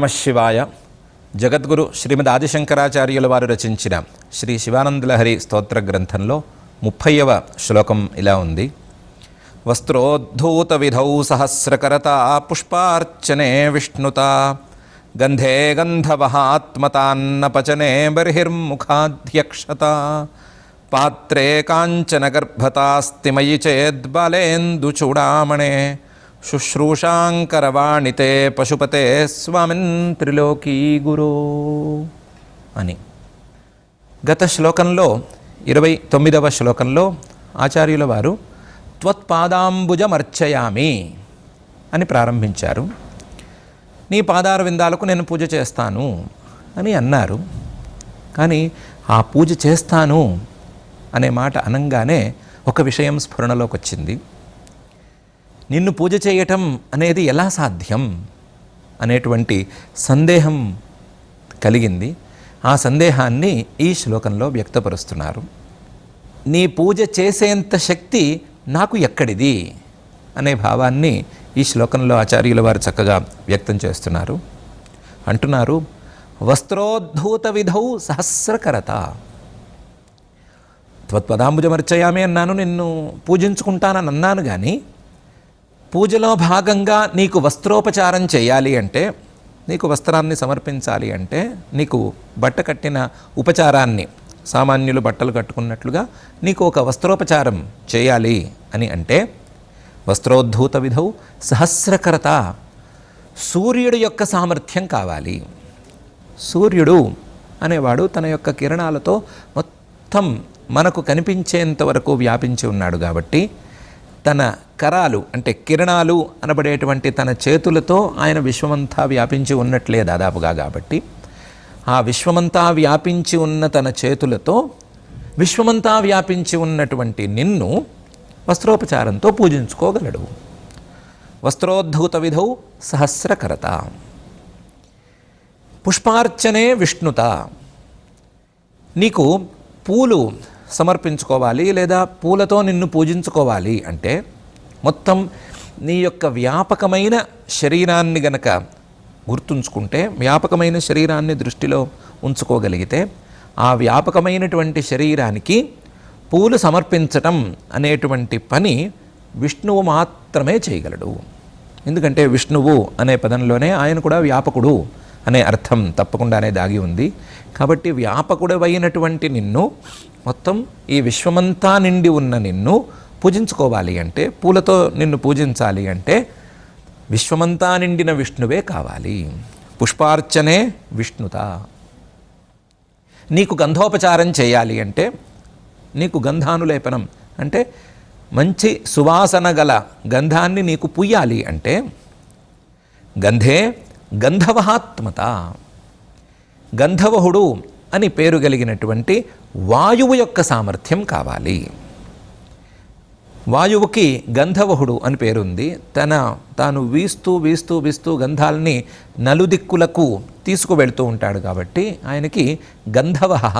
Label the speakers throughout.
Speaker 1: నమ శివాయ. జగద్గురు శ్రీమద్ ఆదిశంకరాచార్యుల వారు రచించిన శ్రీ శివానందలహరి స్తోత్ర గ్రంథంలో ముప్పైవ శ్లోకం ఇలా ఉంది. వస్త్రోద్ధూత విధౌ సహస్రకరత పుష్పార్చనే విష్ణుత. గంధే గంధవహాత్మతాన్నపచనే బర్హిర్ముఖాధ్యక్షత. పాత్రే కాంచన గర్భతాస్తిమయి చేద్బలేందుచూడామణే శుశ్రూషాంకరవాణితే పశుపతే స్వామిన్ త్రిలోకీ గురు అని. గత శ్లోకంలో ఇరవై తొమ్మిదవ శ్లోకంలో ఆచార్యుల వారు త్వత్పాదాంబుజమర్చయామి అని ప్రారంభించారు. నీ పాదార విందాలకు నేను పూజ చేస్తాను అని అన్నారు. కానీ ఆ పూజ చేస్తాను అనే మాట అనంగానే ఒక విషయం స్ఫురణలోకి వచ్చింది నిన్ను పూజ చేయటం అనేది ఎలా సాధ్యం అనేటువంటి సందేహం కలిగింది. ఆ సందేహాన్ని ఈ శ్లోకంలో వ్యక్తపరుస్తున్నారు. నీ పూజ చేసేంత శక్తి నాకు ఎక్కడిది? అనే భావాన్ని ఈ శ్లోకంలో ఆచార్యుల వారు చక్కగా వ్యక్తం చేస్తున్నారు. అంటున్నారు వస్త్రోద్ధూత విధౌ సహస్రకరత. త్వత్పదాంబుజమర్చయామే అన్నాను నిన్ను పూజించుకుంటానని అన్నాను కానీ పూజలో భాగంగా నీకు వస్త్రోపచారం చేయాలి అంటే నీకు వస్త్రాన్ని సమర్పించాలి అంటే నీకు బట్ట కట్టిన ఉపచారాన్ని సామాన్యులు బట్టలు కట్టుకున్నట్లుగా నీకు ఒక వస్త్రోపచారం చేయాలి అని అంటే వస్త్రోద్ధూత విధౌ సహస్రకరత సూర్యుడు యొక్క సామర్థ్యం కావాలి. సూర్యుడు అనేవాడు తన యొక్క కిరణాలతో మొత్తం మనకు కనిపించేంత వరకు వ్యాపించి ఉన్నాడు కాబట్టి తన కరాలు అంటే కిరణాలు అనబడేటువంటి తన చేతులతో ఆయన విశ్వమంతా వ్యాపించి ఉన్నట్లే దాదాపుగా కాబట్టి ఆ విశ్వమంతా వ్యాపించి ఉన్న తన చేతులతో విశ్వమంతా వ్యాపించి ఉన్నటువంటి నిన్ను వస్త్రోపచారంతో పూజించుకోగలడు. వస్త్రోద్ధూత విధౌ సహస్రకరత. పుష్పార్చనే విష్ణుత. నీకు పూలు సమర్పించుకోవాలి లేదా పూలతో నిన్ను పూజించుకోవాలి అంటే మొత్తం నీ యొక్క వ్యాపకమైన శరీరాన్ని గనక గుర్తుంచుకుంటే వ్యాపకమైన శరీరాన్ని దృష్టిలో ఉంచుకోగలిగితే ఆ వ్యాపకమైనటువంటి శరీరానికి పూలు సమర్పించటం అనేటువంటి పని విష్ణువు మాత్రమే చేయగలడు. ఎందుకంటే విష్ణువు అనే పదంలోనే ఆయన కూడా వ్యాపకుడు. అనే అర్థం తప్పకుండానే దాగి ఉంది. కాబట్టి వ్యాపకుడవైనటువంటి నిన్ను మొత్తం ఈ విశ్వమంతా నిండి ఉన్న నిన్ను పూజించుకోవాలి అంటే పూలతో నిన్ను పూజించాలి అంటే విశ్వమంతా నిండిన విష్ణువే కావాలి. పుష్పార్చనే విష్ణుత. నీకు గంధోపచారం చేయాలి అంటే నీకు గంధానులేపనం అంటే మంచి సువాసన గల గంధాన్ని నీకు పుయ్యాలి అంటే గంధే గంధవహాత్మత గంధవహుడు అని పేరు కలిగినటువంటి వాయువు యొక్క సామర్థ్యం కావాలి. వాయువుకి గంధవహుడు అని పేరుంది. తన తాను వీస్తూ వీస్తూ వీస్తూ గంధాలని నలుదిక్కులకు తీసుకువెళ్తూ ఉంటాడు కాబట్టి ఆయనకి గంధవహ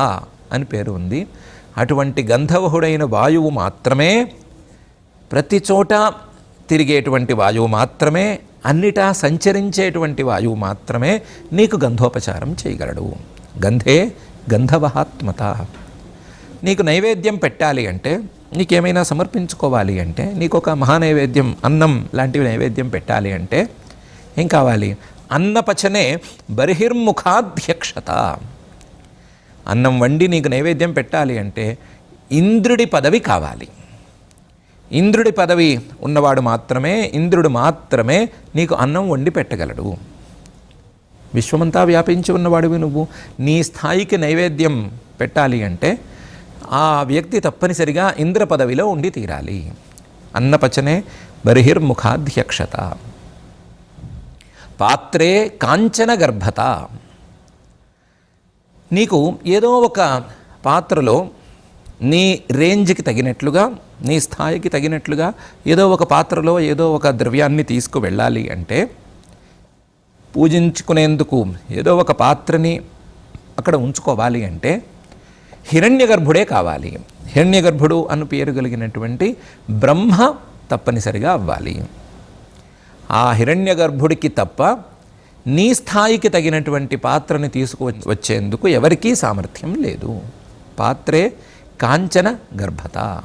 Speaker 1: అని పేరు ఉంది అటువంటి గంధవహుడైన వాయువు మాత్రమే ప్రతి చోట తిరిగేటువంటి వాయువు మాత్రమే అన్నిటా సంచరించేటువంటి వాయువు మాత్రమే నీకు గంధోపచారం చేయగలడు. గంధే గంధవహాత్మత. నీకు నైవేద్యం పెట్టాలి అంటే నీకేమైనా సమర్పించుకోవాలి అంటే నీకు ఒక మహానైవేద్యం అన్నం లాంటివి నైవేద్యం పెట్టాలి అంటే ఏం కావాలి? అన్నపచనే బర్హిర్ముఖాధ్యక్షత. అన్నం వండి నీకు నైవేద్యం పెట్టాలి అంటే ఇంద్రుడి పదవి కావాలి. ఇంద్రుడి పదవి ఉన్నవాడు మాత్రమే ఇంద్రుడు మాత్రమే నీకు అన్నం వండి పెట్టగలడు. విశ్వమంతా వ్యాపించి ఉన్నవాడివి నువ్వు. నీ స్థాయికి నైవేద్యం పెట్టాలి అంటే ఆ వ్యక్తి తప్పనిసరిగా ఇంద్ర పదవిలో ఉండి తీరాలి. అన్నపచనే బర్హిర్ముఖాధ్యక్షత పాత్రే కాంచన గర్భత. నీకు ఏదో ఒక పాత్రలో నీ రేంజ్కి తగినట్లుగా నీ స్థాయికి తగినట్లుగా ఏదో ఒక పాత్రలో ఏదో ఒక ద్రవ్యాన్ని తీసుకు వెళ్ళాలి అంటే పూజించుకునేందుకు ఏదో ఒక పాత్రని అక్కడ ఉంచుకోవాలి అంటే హిరణ్య గర్భుడే కావాలి. హిరణ్య గర్భుడు అను పేరు కలిగినటువంటి బ్రహ్మ తప్పనిసరిగా అవ్వాలి. ఆ హిరణ్య గర్భుడికి తప్ప నీ స్థాయికి తగినటువంటి పాత్రని తీసుకు వచ్చేందుకు ఎవరికీ సామర్థ్యం లేదు. పాత్రే కాంచన గర్భత.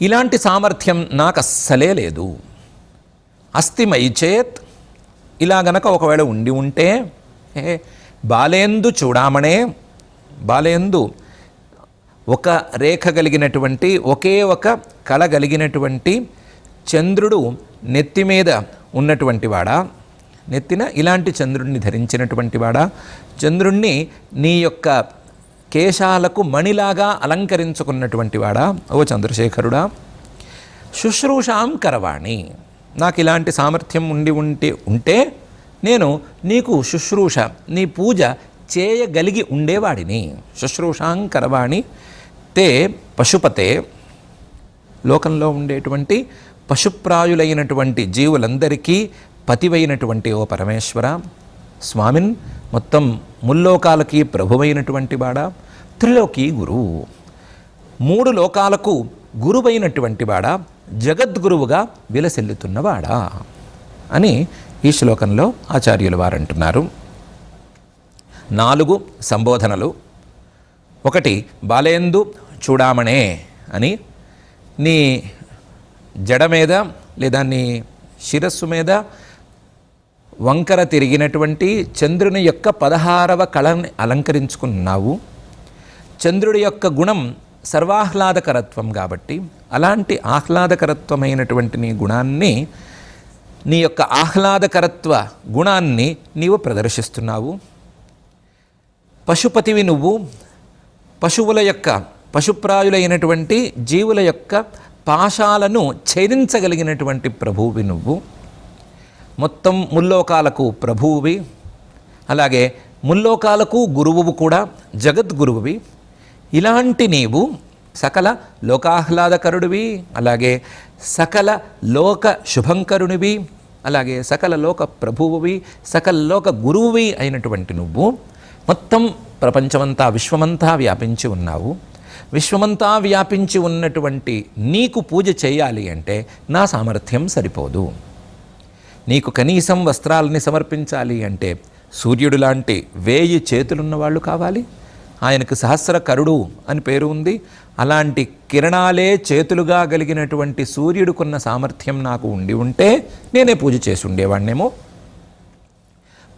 Speaker 1: ఇలాంటి సామర్థ్యం నాకు అస్సలే లేదు. అస్తి చేత్ ఇలా గనక ఒకవేళ ఉండి ఉంటే బాలేందు చూడామణే బాలేందు ఒక రేఖ కలిగినటువంటి ఒకే ఒక కళ కలిగినటువంటి చంద్రుడు నెత్తి మీద ఉన్నటువంటి వాడా? నెత్తిన ఇలాంటి చంద్రుడిని ధరించినటువంటి వాడా? చంద్రుణ్ణి నీ యొక్క కేశాలకు మణిలాగా అలంకరించుకున్నటువంటి వాడా? ఓ చంద్రశేఖరుడా శుశ్రూషాం కరవాణి. నాకు ఇలాంటి సామర్థ్యం ఉండి ఉంటే ఉంటే నేను నీకు శుశ్రూష నీ పూజ చేయగలిగి ఉండేవాడిని. శుశ్రూషాం కరవాణి తే పశుపతే. లోకంలో ఉండేటువంటి పశుప్రాయులైనటువంటి జీవులందరికీ పతివైనటువంటి ఓ పరమేశ్వర. స్వామిన్ మొత్తం ముల్లోకాలకి ప్రభువైనటువంటి వాడా? త్రిలోకి గురువు. మూడు లోకాలకు గురువైనటువంటి వాడా జగద్గురువుగా విలసిల్లుతున్నవాడా అని ఈ శ్లోకంలో ఆచార్యుల వారు అంటున్నారు నాలుగు సంబోధనలు. ఒకటి బాలేందు చూడామణే అని నీ జడ మీద లేదా నీ శిరస్సు మీద వంకర తిరిగినటువంటి చంద్రుని యొక్క పదహారవ కళని అలంకరించుకున్నావు. చంద్రుడి యొక్క గుణం సర్వాహ్లాదకరత్వం కాబట్టి అలాంటి ఆహ్లాదకరత్వమైనటువంటి నీ గుణాన్ని నీ యొక్క ఆహ్లాదకరత్వ గుణాన్ని నీవు ప్రదర్శిస్తున్నావు. పశుపతివి నువ్వు పశువుల యొక్క పశుప్రాయులైనటువంటి జీవుల యొక్క పాశాలను ఛేదించగలిగినటువంటి ప్రభువువి నువ్వు. మొత్తం ముల్లోకాలకు ప్రభువువి. అలాగే ముల్లోకాలకు గురువువు కూడా జగద్గురువువి. ఇలాంటి నీవు సకల లోకాహ్లాదకరుడివి అలాగే సకల లోక శుభంకరునివి అలాగే సకల లోక ప్రభువువి సకల లోక గురువువి అయినటువంటి నువ్వు మొత్తం ప్రపంచమంతా విశ్వమంతా వ్యాపించి ఉన్నావు. విశ్వమంతా వ్యాపించి ఉన్నటువంటి నీకు పూజ చేయాలి అంటే నా సామర్థ్యం సరిపోదు. నీకు కనీసం వస్త్రాలని సమర్పించాలి అంటే సూర్యుడు లాంటి వేయి చేతులున్న వాళ్ళు కావాలి. ఆయనకు సహస్ర కరుడు అని పేరు ఉంది. అలాంటి కిరణాలే చేతులుగా కలిగినటువంటి సూర్యుడుకున్న సామర్థ్యం నాకు ఉండి ఉంటే నేనే పూజ చేసి ఉండేవాణ్ణేమో.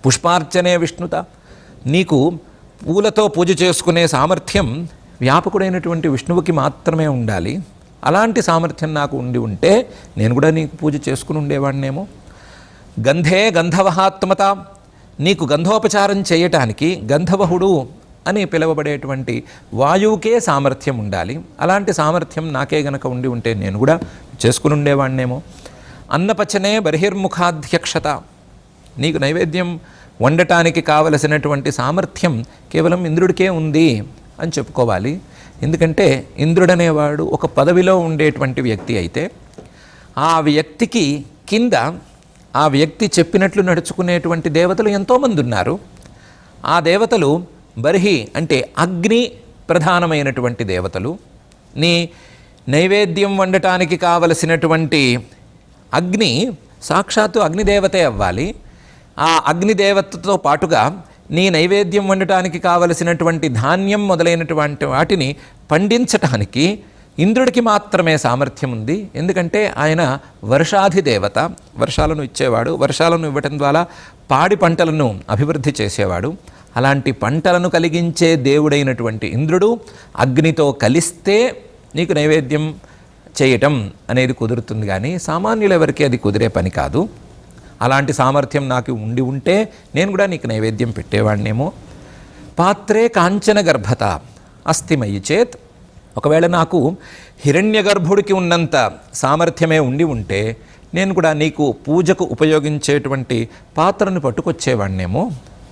Speaker 1: పుష్పార్చనే విష్ణుత నీకు పూలతో పూజ చేసుకునే సామర్థ్యం వ్యాపకుడైనటువంటి విష్ణువుకి మాత్రమే ఉండాలి. అలాంటి సామర్థ్యం నాకు ఉండి ఉంటే నేను కూడా నీకు పూజ చేసుకుని ఉండేవాడినేమో గంధే గంధవహాత్మత నీకు గంధోపచారం చేయటానికి గంధవహుడు అని పిలువబడేటువంటి వాయువుకే సామర్థ్యం ఉండాలి. అలాంటి సామర్థ్యం నాకే గనక ఉండి ఉంటే నేను కూడా చేసుకుని ఉండేవాడినేమో అన్నపచనే బహిర్ముఖాధ్యక్షత. నీకు నైవేద్యం వండటానికి కావలసినటువంటి సామర్థ్యం కేవలం ఇంద్రుడికే ఉంది అని చెప్పుకోవాలి. ఎందుకంటే ఇంద్రుడనేవాడు ఒక పదవిలో ఉండేటువంటి వ్యక్తి అయితే ఆ వ్యక్తికి కింద ఆ వ్యక్తి చెప్పినట్లు నడుచుకునేటువంటి దేవతలు ఎంతోమంది ఉన్నారు ఆ దేవతలు బర్హి అంటే అగ్ని ప్రధానమైనటువంటి దేవతలు. నీ నైవేద్యం వండటానికి కావలసినటువంటి అగ్ని సాక్షాత్తు అగ్నిదేవతే అవ్వాలి. ఆ అగ్నిదేవతతో పాటుగా నీ నైవేద్యం వండటానికి కావలసినటువంటి ధాన్యం మొదలైనటువంటి వాటిని పండించటానికి ఇంద్రుడికి మాత్రమే సామర్థ్యం ఉంది. ఎందుకంటే ఆయన వర్షాధి దేవత వర్షాలను ఇచ్చేవాడు. వర్షాలను ఇవ్వటం ద్వారా పాడి పంటలను అభివృద్ధి చేసేవాడు. అలాంటి పంటలను కలిగించే దేవుడైనటువంటి ఇంద్రుడు అగ్నితో కలిస్తే నీకు నైవేద్యం చేయటం అనేది కుదురుతుంది కానీ సామాన్యులు ఎవరికి అది కుదిరే పని కాదు. అలాంటి సామర్థ్యం నాకు ఉండి ఉంటే నేను కూడా నీకు నైవేద్యం పెట్టేవాడినేమో పాత్రే కాంచన గర్భత అస్థిమయ్యి చేత్. ఒకవేళ నాకు హిరణ్య గర్భుడికి ఉన్నంత సామర్థ్యమే ఉండి ఉంటే నేను కూడా నీకు పూజకు ఉపయోగించేటువంటి పాత్రను పట్టుకొచ్చేవాడినేమో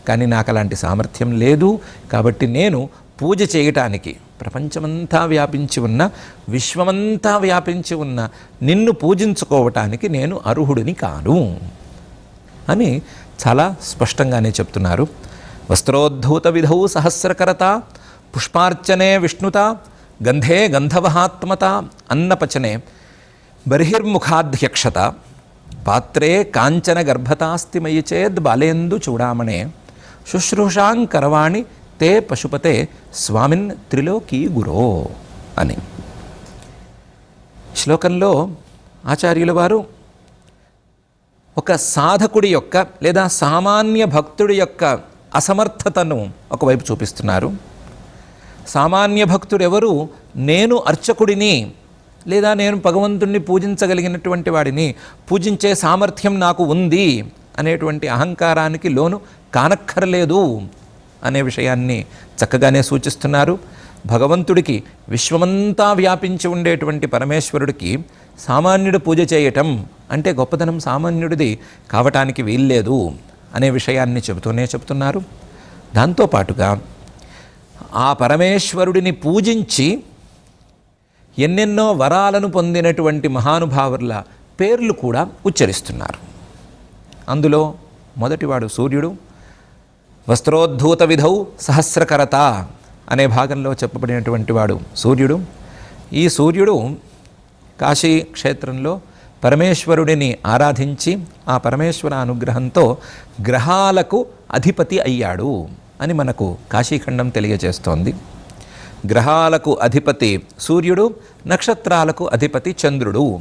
Speaker 1: కానీ నాకు అలాంటి సామర్థ్యం లేదు. కాబట్టి నేను పూజ చేయటానికి ప్రపంచమంతా వ్యాపించి ఉన్న విశ్వమంతా వ్యాపించి ఉన్న నిన్ను పూజించుకోవటానికి నేను అర్హుడిని కాను అని చాలా స్పష్టంగానే చెప్తున్నారు. వస్త్రోద్ధూత విధౌ సహస్రకరత పుష్పార్చనే విష్ణుత గంధే గంధవహాత్మత అన్నపచనే బర్హిర్ముఖాధ్యక్షత పాత్రే కాంచన గర్భతాస్తి మయి చేద్ బాలేందు చూడామణే శుశ్రూషాం కరవాణి తే పశుపతే స్వామిన్ త్రిలోకీ గురో అని. శ్లోకంలో ఆచార్యుల వారు ఒక సాధకుడి యొక్క లేదా సామాన్య భక్తుడి యొక్క అసమర్థతను ఒకవైపు చూపిస్తున్నారు. సామాన్య భక్తుడు ఎవరు నేను అర్చకుడిని లేదా నేను భగవంతుణ్ణి పూజించగలిగినటువంటి వాడిని పూజించే సామర్థ్యం నాకు ఉంది అనేటువంటి అహంకారానికి లోను కానక్కర్లేదు అనే విషయాన్ని చక్కగానే సూచిస్తున్నారు. భగవంతుడికి విశ్వమంతా వ్యాపించి ఉండేటువంటి పరమేశ్వరుడికి సామాన్యుడు పూజ చేయటం అంటే గొప్పతనం సామాన్యుడిది కావటానికి వీల్లేదు అనే విషయాన్ని చెబుతూనే చెబుతున్నారు. దాంతోపాటుగా ఆ పరమేశ్వరుడిని పూజించి ఎన్నెన్నో వరాలను పొందినటువంటి మహానుభావుల పేర్లు కూడా ఉచ్చరిస్తున్నారు. అందులో మొదటివాడు సూర్యుడు వస్త్రోద్ధూత విధౌ సహస్రకరత అనే భాగంలో చెప్పబడినటువంటి వాడు సూర్యుడు. ఈ సూర్యుడు కాశీ క్షేత్రంలో పరమేశ్వరుడిని ఆరాధించి ఆ పరమేశ్వర అనుగ్రహంతో గ్రహాలకు అధిపతి అయ్యాడు అని మనకు కాశీఖండం తెలియజేస్తోంది. గ్రహాలకు అధిపతి సూర్యుడు నక్షత్రాలకు అధిపతి చంద్రుడు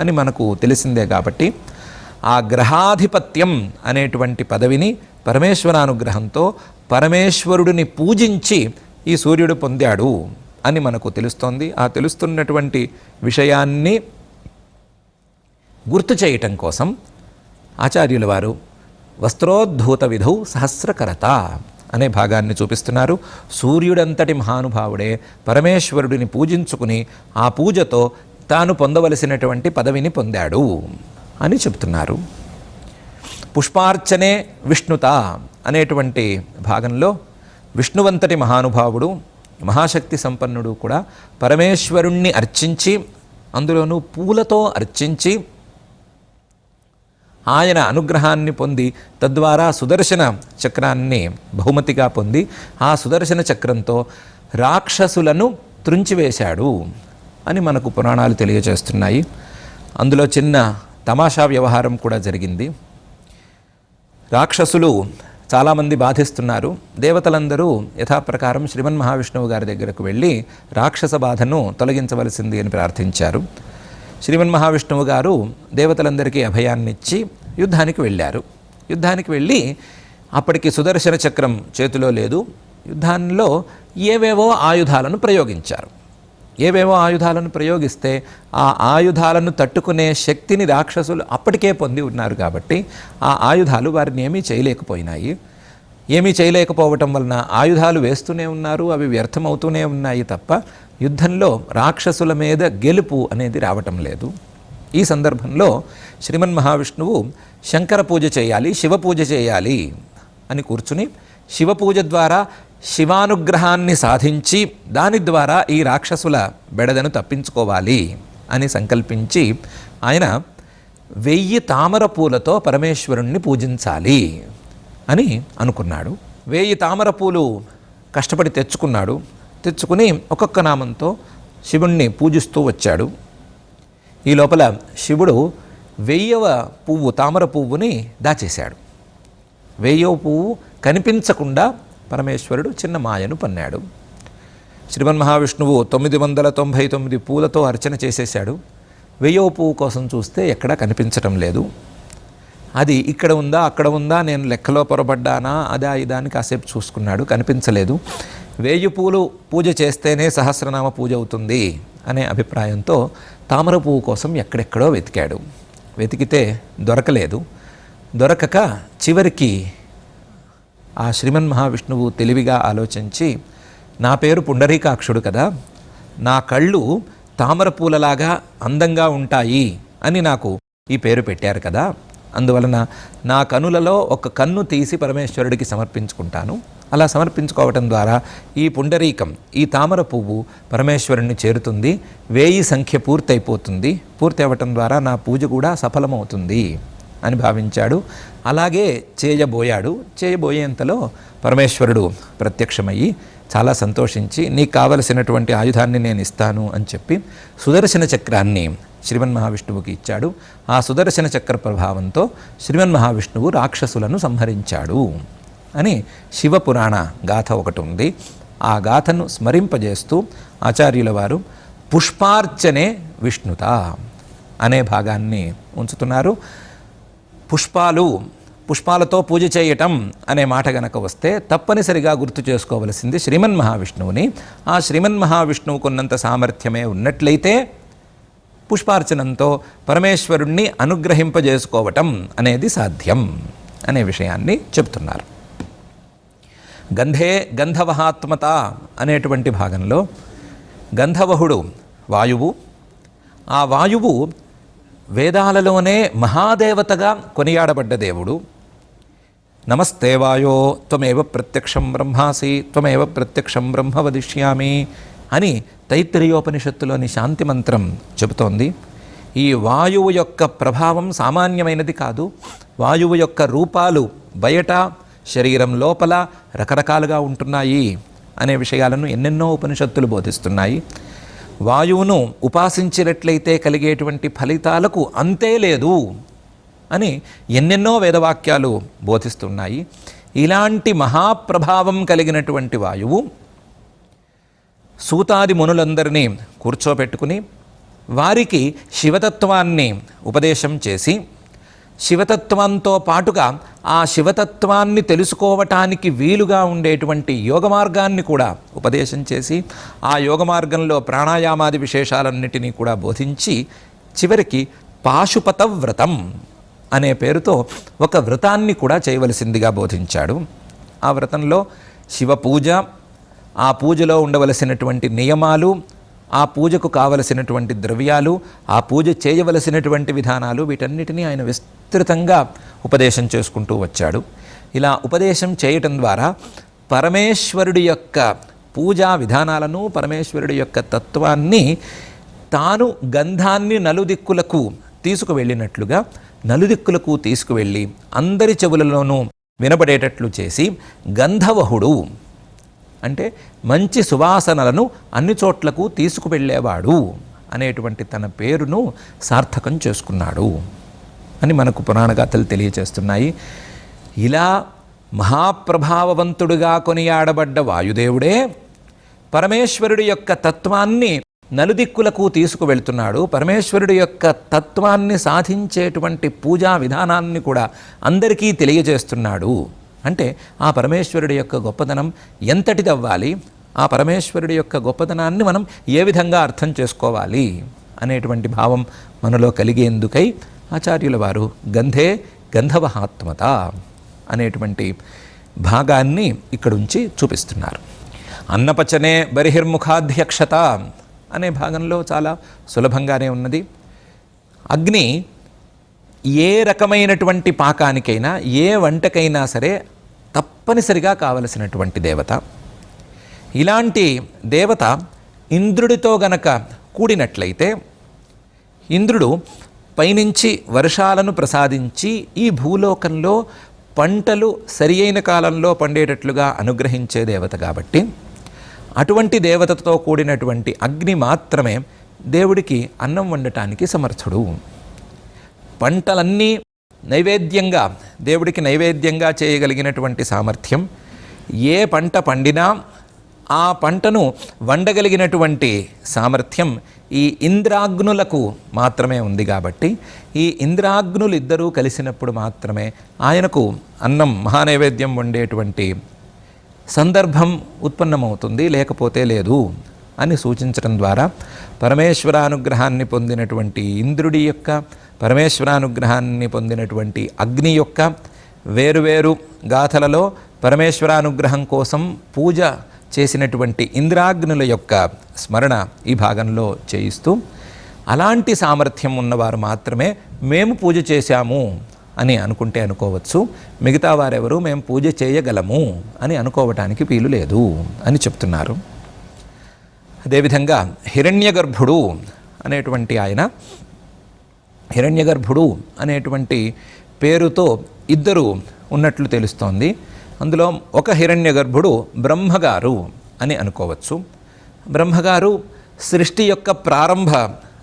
Speaker 1: అని మనకు తెలిసిందే కాబట్టి ఆ గ్రహాధిపత్యం అనేటువంటి పదవిని పరమేశ్వరానుగ్రహంతో పరమేశ్వరుడిని పూజించి ఈ సూర్యుడు పొందాడు అని మనకు తెలుస్తోంది. ఆ తెలుస్తున్నటువంటి విషయాన్ని గుర్తు చేయటం కోసం ఆచార్యుల వారు వస్త్రోద్ధూత విధౌ సహస్రకరత అనే భాగాన్ని చూపిస్తున్నారు. సూర్యుడంతటి మహానుభావుడే పరమేశ్వరుడిని పూజించుకుని ఆ పూజతో తాను పొందవలసినటువంటి పదవిని పొందాడు. అని చెప్తున్నారు పుష్పార్చనే విష్ణుత అనేటువంటి భాగంలో విష్ణువంతటి మహానుభావుడు మహాశక్తి సంపన్నుడు కూడా పరమేశ్వరుణ్ణి అర్చించి అందులోనూ పూలతో అర్చించి ఆయన అనుగ్రహాన్ని పొంది తద్వారా సుదర్శన చక్రాన్ని బహుమతిగా పొంది ఆ సుదర్శన చక్రంతో రాక్షసులను త్రుంచివేశాడు అని మనకు పురాణాలు తెలియజేస్తున్నాయి. అందులో చిన్న తమాషా వ్యవహారం కూడా జరిగింది. రాక్షసులు చాలామంది బాధిస్తున్నారు. దేవతలందరూ యథాప్రకారం శ్రీమన్ మహావిష్ణువు గారి దగ్గరకు వెళ్ళి రాక్షస బాధను తొలగించవలసింది అని ప్రార్థించారు. శ్రీమన్ మహావిష్ణువు గారు దేవతలందరికీ అభయాన్నిచ్చి యుద్ధానికి వెళ్ళారు. యుద్ధానికి వెళ్ళి అప్పటికి సుదర్శన చక్రం చేతిలో లేదు. యుద్ధాల్లో ఏవేవో ఆయుధాలను ప్రయోగించారు. ఏవేవో ఆయుధాలను ప్రయోగిస్తే ఆ ఆయుధాలను తట్టుకునే శక్తిని రాక్షసులు అప్పటికే పొంది ఉన్నారు కాబట్టి ఆ ఆయుధాలు వారిని ఏమీ చేయలేకపోయినాయి. ఏమీ చేయలేకపోవటం వలన ఆయుధాలు వేస్తూనే ఉన్నారు అవి వ్యర్థమవుతూనే ఉన్నాయి తప్ప యుద్ధంలో రాక్షసుల మీద గెలుపు అనేది రావటం లేదు. ఈ సందర్భంలో శ్రీమన్ మహావిష్ణువు శంకర పూజ చేయాలి శివ పూజ చేయాలి అని కూర్చుని శివ పూజ ద్వారా శివానుగ్రహాన్ని సాధించి దాని ద్వారా ఈ రాక్షసుల బెడదను తప్పించుకోవాలి అని సంకల్పించి ఆయన వెయ్యి తామర పూలతో పరమేశ్వరుణ్ణి పూజించాలి అని అనుకున్నాడు. వెయ్యి తామర పూలు కష్టపడి తెచ్చుకున్నాడు. తెచ్చుకుని ఒక్కొక్క నామంతో శివుణ్ణి పూజిస్తూ వచ్చాడు. ఈ లోపల శివుడు వెయ్యవ పువ్వు తామర పువ్వుని దాచేశాడు. వెయ్యవ పువ్వు కనిపించకుండా పరమేశ్వరుడు చిన్న మాయను పన్నాడు. శ్రీమన్ మహావిష్ణువు తొమ్మిది వందల తొంభై తొమ్మిది పూలతో అర్చన చేసేశాడు. వెయ్యో పువ్వు కోసం చూస్తే ఎక్కడా కనిపించటం లేదు. అది ఇక్కడ ఉందా అక్కడ ఉందా నేను లెక్కలో పొరబడ్డానా అదా ఇదా కాసేపు చూసుకున్నాడు. కనిపించలేదు. వేయి పూలు పూజ చేస్తేనే సహస్రనామ పూజ అవుతుంది అనే అభిప్రాయంతో తామర పువ్వు కోసం ఎక్కడెక్కడో వెతికాడు. వెతికితే దొరకలేదు. దొరకక చివరికి ఆ శ్రీమన్ మహావిష్ణువు తెలివిగా ఆలోచించి నా పేరు పుండరీకాక్షుడు కదా నా కళ్ళు తామర పూలలాగా అందంగా ఉంటాయి అని నాకు ఈ పేరు పెట్టారు కదా. అందువలన నా కనులలో ఒక కన్ను తీసి పరమేశ్వరుడికి సమర్పించుకుంటాను. అలా సమర్పించుకోవటం ద్వారా ఈ పుండరీకం ఈ తామర పువ్వు పరమేశ్వరుణ్ణి చేరుతుంది వేయి సంఖ్య పూర్తయిపోతుంది. పూర్తి అవ్వటం ద్వారా నా పూజ కూడా సఫలమవుతుంది. అని భావించాడు. అలాగే చేయబోయాడు. చేయబోయేంతలో పరమేశ్వరుడు ప్రత్యక్షమయ్యి చాలా సంతోషించి నీకు కావలసినటువంటి ఆయుధాన్ని నేను ఇస్తాను అని చెప్పి సుదర్శన చక్రాన్ని శ్రీమన్ మహావిష్ణువుకి ఇచ్చాడు. ఆ సుదర్శన చక్ర ప్రభావంతో శ్రీమన్ మహావిష్ణువు రాక్షసులను సంహరించాడు అని శివపురాణ గాథ ఒకటి ఉంది. ఆ గాథను స్మరింపజేస్తూ ఆచార్యుల వారు పుష్పార్చనే విష్ణుత అనే భాగాన్ని ఉంచుతున్నారు. పుష్పాలు పుష్పాలతో పూజ చేయటం అనే మాట గనక వస్తే తప్పనిసరిగా గుర్తు చేసుకోవలసింది శ్రీమన్ మహావిష్ణువుని. ఆ శ్రీమన్ మహావిష్ణువుకున్నంత సామర్థ్యమే ఉన్నట్లయితే పుష్పార్చనంతో పరమేశ్వరుణ్ణి అనుగ్రహింపజేసుకోవటం అనేది సాధ్యం అనే విషయాన్ని చెప్తున్నారు గంధే గంధవహాత్మత అనేటువంటి భాగంలో గంధవహుడు వాయువు ఆ వాయువు వేదాలలోనే మహాదేవతగా కొనియాడబడ్డ దేవుడు. నమస్తే వాయో త్వమేవ ప్రత్యక్షం బ్రహ్మాసి త్వమేవ ప్రత్యక్షం బ్రహ్మ వదిష్యామి అని తైత్రియోపనిషత్తులోని శాంతి మంత్రం చెబుతోంది. ఈ వాయువు యొక్క ప్రభావం సామాన్యమైనది కాదు. వాయువు యొక్క రూపాలు బయట శరీరం లోపల రకరకాలుగా ఉంటున్నాయి అనే విషయాలను ఎన్నెన్నో ఉపనిషత్తులు బోధిస్తున్నాయి. వాయువును ఉపాసించినట్లయితే కలిగేటువంటి ఫలితాలకు అంతే లేదు అని ఎన్నెన్నో వేదవాక్యాలు బోధిస్తున్నాయి. ఇలాంటి మహాప్రభావం కలిగినటువంటి వాయువు సూతాది మునులందరినీ కూర్చోపెట్టుకుని వారికి శివతత్వాన్ని ఉపదేశం చేసి శివతత్వంతో పాటుగా ఆ శివతత్వాన్ని తెలుసుకోవటానికి వీలుగా ఉండేటువంటి యోగ మార్గాన్ని కూడా ఉపదేశం చేసి ఆ యోగ మార్గంలో ప్రాణాయామాది విశేషాలన్నిటినీ కూడా బోధించి చివరికి పాశుపత వ్రతం అనే పేరుతో ఒక వ్రతాన్ని కూడా చేయవలసిందిగా బోధించాడు. ఆ వ్రతంలో శివ పూజ ఆ పూజలో ఉండవలసినటువంటి నియమాలు ఆ పూజకు కావలసినటువంటి ద్రవ్యాలు ఆ పూజ చేయవలసినటువంటి విధానాలు వీటన్నిటినీ ఆయన విస్తృతంగా ఉపదేశం చేసుకుంటూ వచ్చాడు. ఇలా ఉపదేశం చేయటం ద్వారా పరమేశ్వరుడి యొక్క పూజా విధానాలను పరమేశ్వరుడి యొక్క తత్వాన్ని తాను గంధాన్ని నలుదిక్కులకు తీసుకువెళ్ళినట్లుగా నలుదిక్కులకు తీసుకువెళ్ళి అందరి చెవులలోనూ వినబడేటట్లు చేసి గంధవహుడు అంటే మంచి సువాసనలను అన్ని చోట్లకు తీసుకువెళ్ళేవాడు అనేటువంటి తన పేరును సార్థకం చేసుకున్నాడు అని మనకు పురాణ గాథలు తెలియచేస్తున్నాయి. ఇలా మహాప్రభావవంతుడుగా కొనియాడబడ్డ వాయుదేవుడే పరమేశ్వరుడి యొక్క తత్వాన్ని నలుదిక్కులకు తీసుకువెళ్తున్నాడు. పరమేశ్వరుడి యొక్క తత్వాన్ని సాధించేటువంటి పూజా విధానాన్ని కూడా అందరికీ తెలియజేస్తున్నాడు. అంటే ఆ పరమేశ్వరుడి యొక్క గొప్పతనం ఎంతటిదవ్వాలి ఆ పరమేశ్వరుడి యొక్క గొప్పతనాన్ని మనం ఏ విధంగా అర్థం చేసుకోవాలి? అనేటువంటి భావం మనలో కలిగేందుకై ఆచార్యుల వారు గంధే గంధవహాత్మత అనేటువంటి భాగాన్ని ఇక్కడుంచి చూపిస్తున్నారు. అన్నపచనే బరిహిర్ముఖాధ్యక్షత అనే భాగంలో చాలా సులభంగానే ఉన్నది. అగ్ని ఏ రకమైనటువంటి పాకానికైనా ఏ వంటకైనా సరే తప్పనిసరిగా కావలసినటువంటి దేవత. ఇలాంటి దేవత ఇంద్రుడితో గనక కూడినట్లయితే ఇంద్రుడు పైనుంచి వర్షాలను ప్రసాదించి ఈ భూలోకంలో పంటలు సరి అయిన కాలంలో పండేటట్లుగా అనుగ్రహించే దేవత కాబట్టి అటువంటి దేవతతో కూడినటువంటి అగ్ని మాత్రమే దేవుడికి అన్నం వండటానికి సమర్థుడు. పంటలన్నీ నైవేద్యంగా దేవుడికి నైవేద్యంగా చేయగలిగినటువంటి సామర్థ్యం ఏ పంట పండినా ఆ పంటను వండగలిగినటువంటి సామర్థ్యం ఈ ఇంద్రాగ్నులకు మాత్రమే ఉంది కాబట్టి ఈ ఇంద్రాగ్నులు ఇద్దరూ కలిసినప్పుడు మాత్రమే ఆయనకు అన్నం మహానైవేద్యం వండేటువంటి సందర్భం ఉత్పన్నమవుతుంది లేకపోతే లేదు అని సూచించడం ద్వారా పరమేశ్వరానుగ్రహాన్ని పొందినటువంటి ఇంద్రుడి యొక్క పరమేశ్వరానుగ్రహాన్ని పొందినటువంటి అగ్ని యొక్క వేరువేరు గాథలలో పరమేశ్వరానుగ్రహం కోసం పూజ చేసినటువంటి ఇంద్రాగ్నుల యొక్క స్మరణ ఈ భాగంలో చేయిస్తూ అలాంటి సామర్థ్యం ఉన్నవారు మాత్రమే మేము పూజ చేశాము అని అనుకుంటే అనుకోవచ్చు. మిగతా వారెవరూ మేము పూజ చేయగలము అని అనుకోవటానికి వీలు లేదు అని చెప్తున్నారు. అదేవిధంగా హిరణ్యగర్భుడు అనేటువంటి ఆయన హిరణ్యగర్భుడు అనేటువంటి పేరుతో ఇద్దరు ఉన్నట్లు తెలుస్తోంది. అందులో ఒక హిరణ్యగర్భుడు బ్రహ్మగారు అని అనుకోవచ్చు. బ్రహ్మగారు సృష్టి యొక్క ప్రారంభ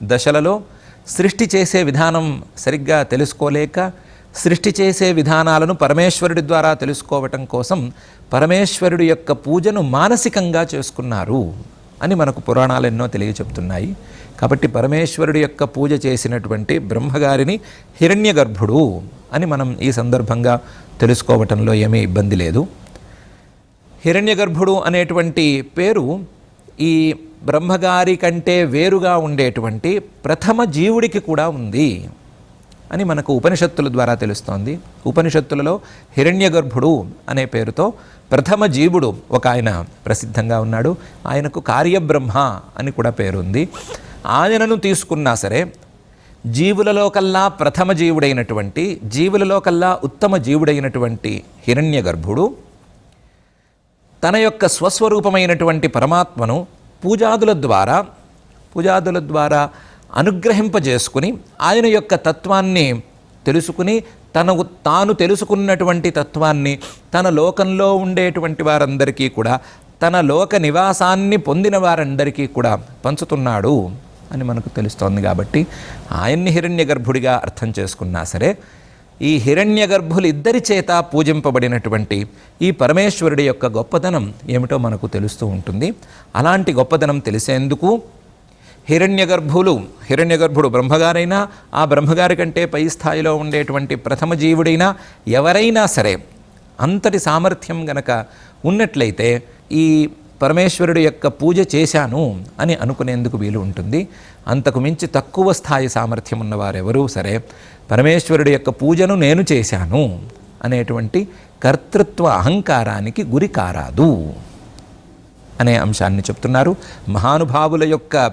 Speaker 1: దశలలో సృష్టి చేసే విధానం సరిగ్గా తెలుసుకోలేక సృష్టి చేసే విధానాలను పరమేశ్వరుడి ద్వారా తెలుసుకోవటం కోసం పరమేశ్వరుడి యొక్క పూజను మానసికంగా చేసుకున్నారు అని మనకు పురాణాలు ఎన్నో తెలియచెప్తున్నాయి. కాబట్టి పరమేశ్వరుడి యొక్క పూజ చేసినటువంటి బ్రహ్మగారిని హిరణ్యగర్భుడు అని మనం ఈ సందర్భంగా తెలుసుకోవటంలో ఏమీ ఇబ్బంది లేదు. హిరణ్యగర్భుడు అనేటువంటి పేరు ఈ బ్రహ్మగారి కంటే వేరుగా ఉండేటువంటి ప్రథమ జీవుడికి కూడా ఉంది అని మనకు ఉపనిషత్తుల ద్వారా తెలుస్తోంది. ఉపనిషత్తులలో హిరణ్యగర్భుడు అనే పేరుతో ప్రథమ జీవుడు ఒక ఆయన ప్రసిద్ధంగా ఉన్నాడు. ఆయనకు కార్యబ్రహ్మ అని కూడా పేరుంది. ఆయనను తీసుకున్నా సరే జీవులలో కల్లా ప్రథమ జీవుడైనటువంటి జీవులలో కల్లా ఉత్తమ జీవుడైనటువంటి హిరణ్య గర్భుడు తన యొక్క స్వస్వరూపమైనటువంటి పరమాత్మను పూజాదుల ద్వారా పూజాదుల ద్వారా అనుగ్రహింపజేసుకుని ఆయన యొక్క తత్వాన్ని తెలుసుకుని తన తాను తెలుసుకున్నటువంటి తత్వాన్ని తన లోకంలో ఉండేటువంటి వారందరికీ కూడా తన లోక నివాసాన్ని పొందిన వారందరికీ కూడా పంచుతున్నాడు. అని మనకు తెలుస్తోంది కాబట్టి ఆయన్ని హిరణ్య గర్భుడిగా అర్థం చేసుకున్నా సరే ఈ హిరణ్య గర్భులు ఇద్దరి చేత పూజింపబడినటువంటి ఈ పరమేశ్వరుడి యొక్క గొప్పదనం ఏమిటో మనకు తెలుస్తూ ఉంటుంది. అలాంటి గొప్పదనం తెలిసేందుకు హిరణ్య హిరణ్యగర్భులు హిరణ్యగర్భుడు బ్రహ్మగారైనా ఆ బ్రహ్మగారి కంటే పై స్థాయిలో ఉండేటువంటి ప్రథమ జీవుడైనా ఎవరైనా సరే అంతటి సామర్థ్యం గనక ఉన్నట్లయితే ఈ పరమేశ్వరుడు యొక్క పూజ చేశాను అని అనుకునేందుకు వీలు ఉంటుంది. అంతకు మించి తక్కువ స్థాయి సామర్థ్యం ఉన్నవారెవరూ సరే పరమేశ్వరుడి యొక్క పూజను నేను చేశాను అనేటువంటి కర్తృత్వ అహంకారానికి గురి కారాదు అనే అంశాన్ని చెప్తున్నారు. మహానుభావుల యొక్క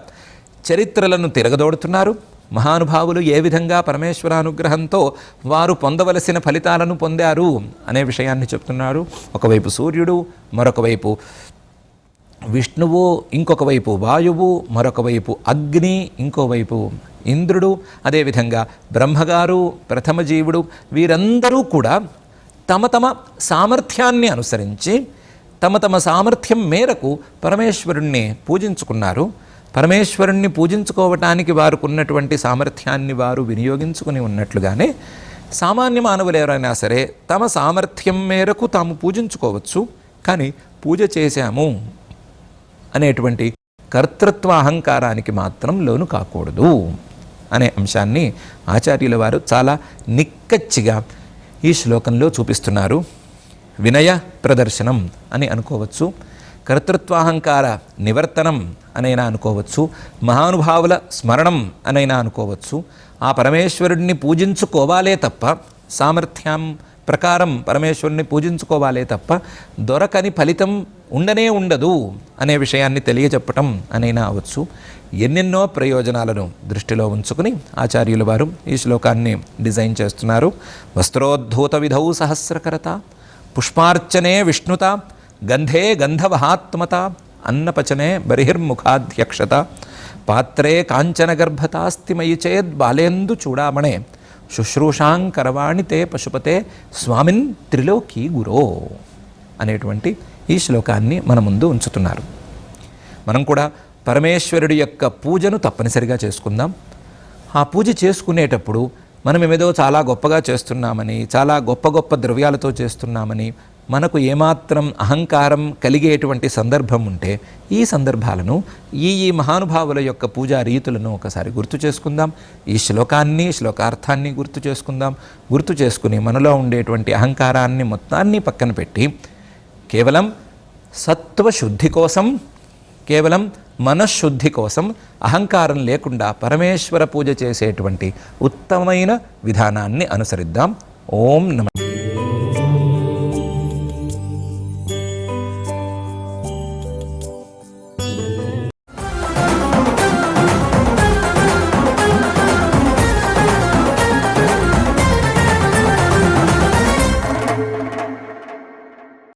Speaker 1: చరిత్రలను తిరగదోడుతున్నారు. మహానుభావులు ఏ విధంగా పరమేశ్వరానుగ్రహంతో వారు పొందవలసిన ఫలితాలను పొందారు అనే విషయాన్ని చెప్తున్నారు. ఒకవైపు సూర్యుడు మరొక వైపు విష్ణువు ఇంకొక వైపు వాయువు మరొక వైపు అగ్ని ఇంకోవైపు ఇంద్రుడు అదేవిధంగా బ్రహ్మగారు ప్రథమ జీవుడు వీరందరూ కూడా తమ తమ సామర్థ్యాన్ని అనుసరించి తమ తమ సామర్థ్యం మేరకు పరమేశ్వరుణ్ణి పూజించుకున్నారు. పరమేశ్వరుణ్ణి పూజించుకోవటానికి వారుకున్నటువంటి సామర్థ్యాన్ని వారు వినియోగించుకుని ఉన్నట్లుగానే సామాన్య మానవులు ఎవరైనా సరే తమ సామర్థ్యం మేరకు తాము పూజించుకోవచ్చు. కానీ పూజ చేశాము. అనేటువంటి కర్తృత్వ అహంకారానికి మాత్రం లోను కాకూడదు అనే అంశాన్ని ఆచార్యుల వారు చాలా నిక్కచ్చిగా ఈ శ్లోకంలో చూపిస్తున్నారు. వినయ ప్రదర్శనం అని అనుకోవచ్చు కర్తృత్వాహంకార నివర్తనం అనైనా అనుకోవచ్చు మహానుభావుల స్మరణం అనైనా అనుకోవచ్చు ఆ పరమేశ్వరుడిని పూజించుకోవాలే తప్ప సామర్థ్యం ప్రకారం పరమేశ్వరుని పూజించుకోవాలే తప్ప దొరకని ఫలితం ఉండనే ఉండదు అనే విషయాన్ని తెలియజెప్పటం అనైనా అవచ్చు ఎన్నెన్నో ప్రయోజనాలను దృష్టిలో ఉంచుకుని ఆచార్యుల వారు ఈ శ్లోకాన్ని డిజైన్ చేస్తున్నారు. వస్త్రోద్ధూత విధౌ సహస్రకరత పుష్పార్చనే విష్ణుత గంధే గంధవహాత్మత అన్నపచనే బర్హిర్ముఖాధ్యక్షత పాత్రే కాంచనగర్భతాస్తిమయి చేద్ బాలేందు చూడామణే శుశ్రూషాంకరవాణితే పశుపతే స్వామిన్ త్రిలోకీ గురో అనేటువంటి ఈ శ్లోకాన్ని మన ముందు ఉంచుతున్నారు. మనం కూడా పరమేశ్వరుడి యొక్క పూజను తప్పనిసరిగా చేసుకుందాం. ఆ పూజ చేసుకునేటప్పుడు మనం ఏదో చాలా గొప్పగా చేస్తున్నామని చాలా గొప్ప గొప్ప ద్రవ్యాలతో చేస్తున్నామని మనకు ఏమాత్రం అహంకారం కలిగేటువంటి సందర్భం ఉంటే ఈ సందర్భాలను ఈ ఈ మహానుభావుల యొక్క పూజా రీతులను ఒకసారి గుర్తు చేసుకుందాం. ఈ శ్లోకాన్ని శ్లోకార్థాన్ని గుర్తు చేసుకుందాం. గుర్తు చేసుకుని మనలో ఉండేటువంటి అహంకారాన్ని మొత్తాన్ని పక్కన పెట్టి కేవలం సత్వశుద్ధి కోసం కేవలం మనశ్శుద్ధి కోసం అహంకారం లేకుండా పరమేశ్వర పూజ చేసేటువంటి ఉత్తమమైన విధానాన్ని అనుసరిద్దాం. ఓం నమ